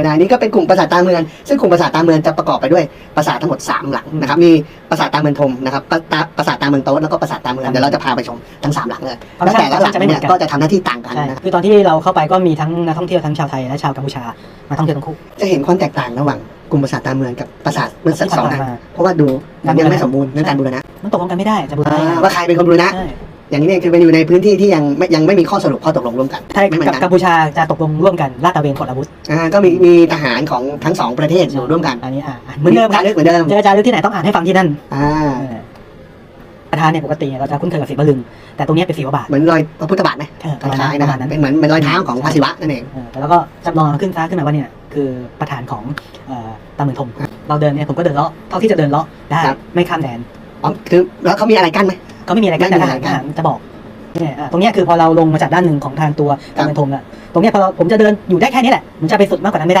นะนี่ก็เป็นกลุ่มปราสาทตาเมือง ซึ่งกลุ่มปราสาทตาเมืองจะประกอบไปด้วยปราสาททั้งหมด 3 หลังนะครับ มีปราสาทตาเมืองทมนะครับปราตาปราสาทตาเมืองโต๊ะแล้วก็ปราสาทตาเมืองเดี๋ยวเราจะพาไปชมทั้ง 3 หลังเลยฟังแล้วก์ชันแต่ละหลังจะไม่เหมืเนี่อยนกันก็จะทำหน้าที่ต่างกันใช่นะครับคือตอนที่เราเข้าไปก็มีทั้งนักท่องเที่ยวทั้งชาวไทยและชาวกัมพูชามาท่องเที่ยวทั้งคู่จะเห็นความแตกต่างระหว่างกลุ่มปราสาทตาเมืองกับปราสาทเมืองสักที่สองผ่าอันนมาเพราะว่าดูมันยังไม่สมบูรณ์เรื่องการบูรณะมันตกลงกันไม่ได้จะบูรณะอ่าว่าใครเป็นคนบูรณะใช่ อย่างนี้เนี่ยคือเป็นอยู่ในพื้นที่ที่ยังไม่ยังไม่มีข้อสรุปข้อตกลงร่วมกันไทยไม่เหมือนกับกันกัมพูชาจะตกลงร่วมกันลาดตระเวนขนอาวุธอ่าก็มีมีทหารของทั้งสองประเทศอยู่ร่วมกันอันนี้อ่าเหมือนเดิมครับเลือกเหมือนเดิมเจรจาเรื่องที่ไหนต้องอ่านให้ฟังที่นั่นอ่าเออประธานเนี่ยปกติเราจะคุ้นเคยกับสีบลึง แต่ตรงเนี้ยเป็นสีบาทเหมือนรอยพระพุทธบาทไหมเออคประมาณล้ายๆปนะระคมารับณนั้น เป็นเหมือนเหมือนรอยเท้าของพระศิวะนั่นเอง เออแล้วก็จำลองขึ้นฟ้าขึ้นมาว่าเนี่ยคือประธานของเอ่อตาเมืองทมเราเดินเนี่ยผมก็เดินเลาะเท่าที่จะเดินเลาะได้ครับ ไม่ข้ามแดนอ๋อคือแล้วเขามีอะไรกั้นไหม ก็ไม่มีอะไรกันไม่แต่มีทอะไรหารกั้ทนหารจะบอกเนี่ยอะตรงเนี้ยคือพอเราลงมาจากด้านหนึ่งของทางตัวครัตาบเมืองทมแล้วตรงเนี้ยพอเราผมจะเดินอยู่ได้แค่นี้แหละผมจะไปสุดมากกว่านั้นไม่ได้นะ